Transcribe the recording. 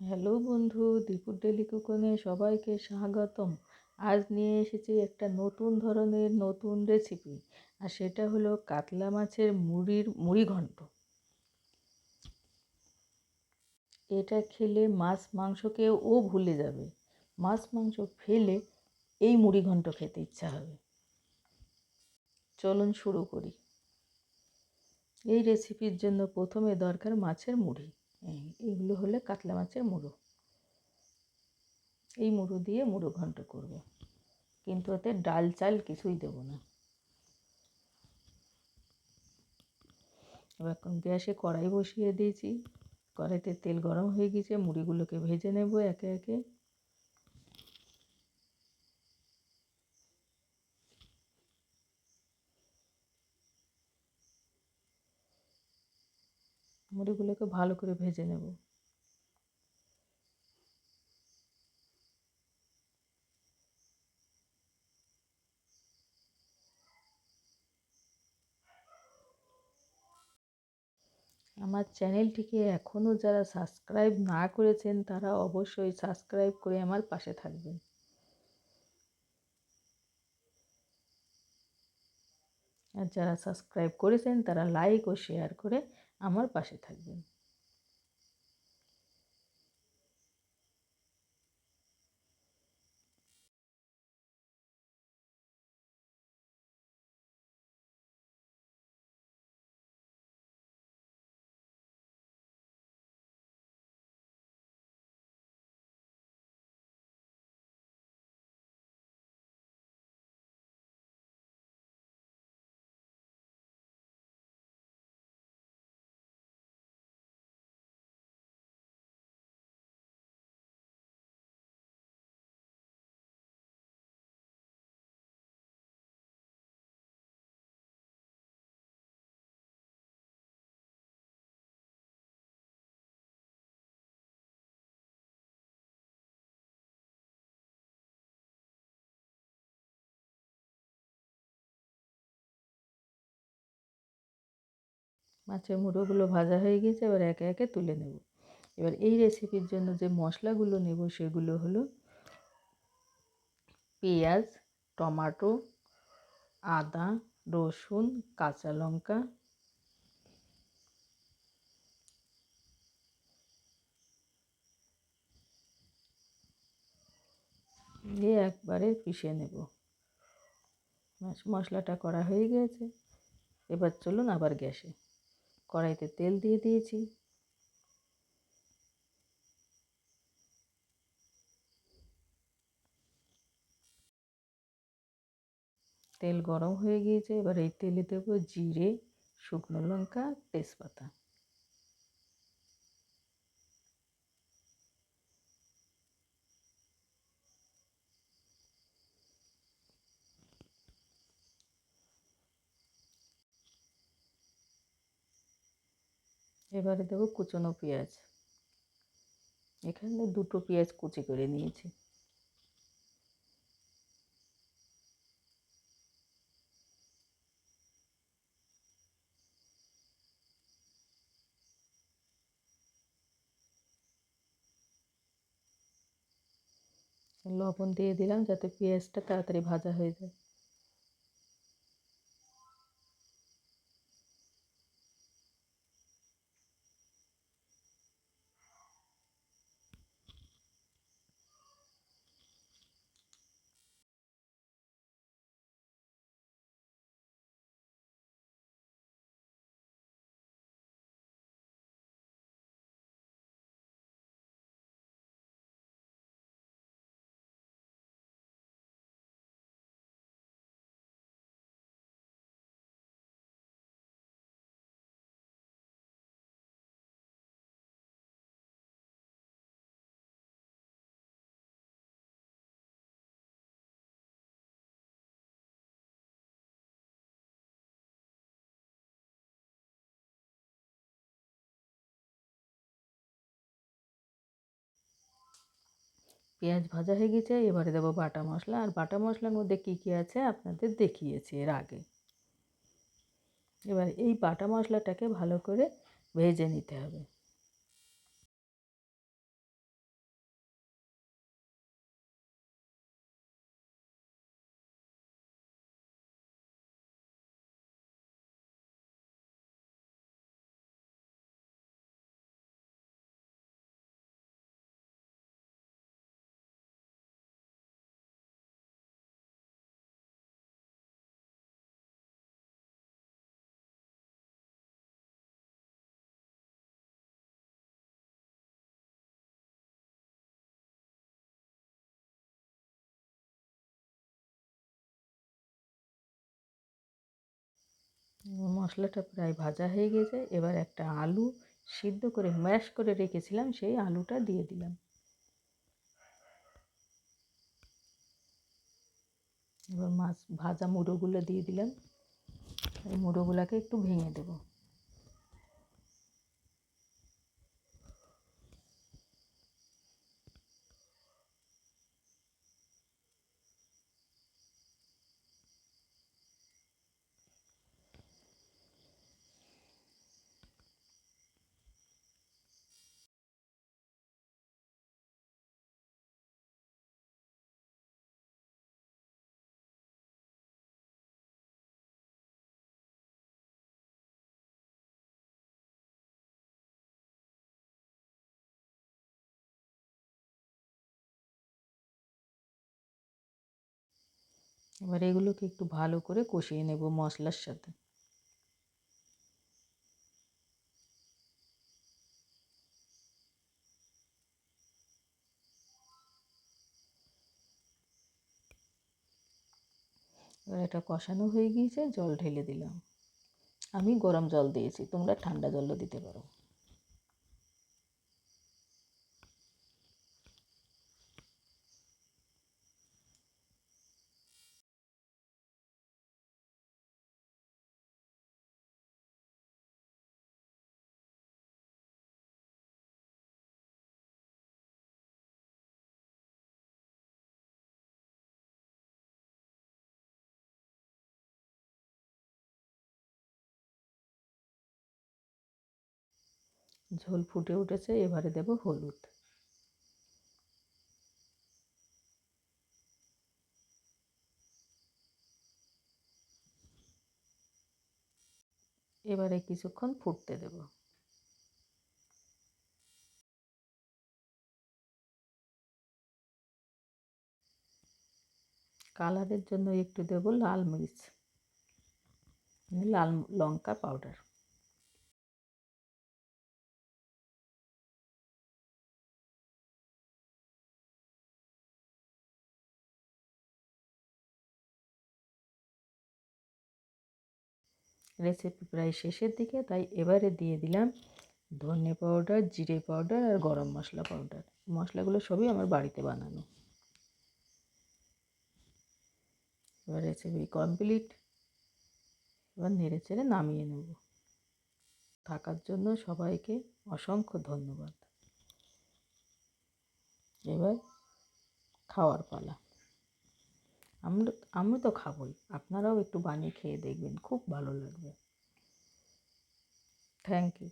Hello বন্ধু, দীপুর daily কুকিংয়ে সবাইকে স্বাগতম। আজ নিয়ে এসেছি একটা নতুন ধরনের নতুন রেসিপি আর সেটা হলো কাতলা মাছের মুড়ির মুড়ি ঘন্ট। এটা খেলে মাছ মাংসকেও ও ভুলে যাবে। মাছ মাংস ফেলে এই মুড়ি ঘন্ট খেতে ইচ্ছা হবে। চলুন শুরু করি। এই রেসিপির জন্য প্রথমে দরকার মাছের মুড়ি। এগুলো হলে কাতলা মাছের মুড়ো। এই মুড়ো দিয়ে মুড়ো ঘন্ট করব। কিন্তু ওতে ডাল চাল কিছুই দেব না। এবার গ্যাসে কড়াই বসিয়ে দিয়েছি। কড়াইতে তেল গরম হয়ে গেছে, মুড়িগুলোকে ভেজে নেব একে একে। মুড়িগুলোকে ভালো করে ভেজে নেব। আমার চ্যানেলটিকে এখনও যারা সাবস্ক্রাইব না করেছেন, তারা অবশ্যই সাবস্ক্রাইব করে আমার পাশে থাকবেন। আর যারা সাবস্ক্রাইব করেছেন, তারা লাইক ও শেয়ার করে আমার পাশে থাকবেন। মাছের মুড়োগুলো ভাজা হয়ে গেছে, এবার একে একে তুলে নেব। এবার এই রেসিপির জন্য যে মশলাগুলো নেব সেগুলো হলো পেঁয়াজ, টমাটো, আদা, রসুন, কাঁচা লঙ্কা, দিয়ে একবারে পিষে নেব। মশলাটা করা হয়ে গেছে। এবার চলুন আবার গ্যাসে। কড়াইতে তেল দিয়ে দিয়েছি। তেল গরম হয়ে গিয়েছে, এবার এই তেলে দেবো জিরে, শুকনো লঙ্কা, তেজপাতা। এবারে দেবো কুচনো পেঁয়াজ। এখানে দুটো পেঁয়াজ কুচি করে নিয়েছি। লবণ দিয়ে দিলাম যাতে পেঁয়াজটা তাড়াতাড়ি ভাজা হয়ে যায়। পেঁয়াজ ভাজা হয়ে গেছে, এবারে দেবো বাটা মশলা। আর বাটা মশলার মধ্যে কী কী আছে আপনাদের দেখিয়েছি এর আগে। এবার এই বাটা মশলাটাকে ভালো করে ভেজে নিতে হবে। মশলাটা প্রায় ভাজা হয়ে গেছে। এবার একটা আলু সিদ্ধ করে ম্যাশ করে রেখেছিলাম, সেই আলুটা দিয়ে দিলাম। এবার মাছ ভাজা মুড়োগুলো দিয়ে দিলাম। এই মুড়োগুলোকে একটু ভেঙে দেবো। এবার এগুলোকে একটু ভালো করে কষিয়ে নেব মশলার সাথে। এবার এটা কষানো হয়ে গিয়েছে, জল ঢেলে দিলাম। আমি গরম জল দিয়েছি, তোমরা ঠান্ডা জলও দিতে পারো। ঝোল ফুটে উঠেছে, এবারে দেব হলুদ। এবারে কিছুক্ষণ ফুটতে দেব। কালারের জন্য একটু দেব লাল মরিচ লাল লঙ্কা পাউডার। রেসিপি প্রায় শেষের দিকে, তাই এবারে দিয়ে দিলাম ধনে পাউডার জিরে পাউডার আর গরম মশলা পাউডার মশলাগুলো সবই আমার বাড়িতে বানানো। এবার রেসিপি কমপ্লিট এবার নেড়ে চেড়ে নামিয়ে নেব। থাকার জন্য সবাইকে অসংখ্য ধন্যবাদ। এবার খাওয়ার পালা। আমরা আমি তো খাবই। আপনারাও একটু বানিয়ে খেয়ে দেখবেন খুব ভালো লাগবে। Thank you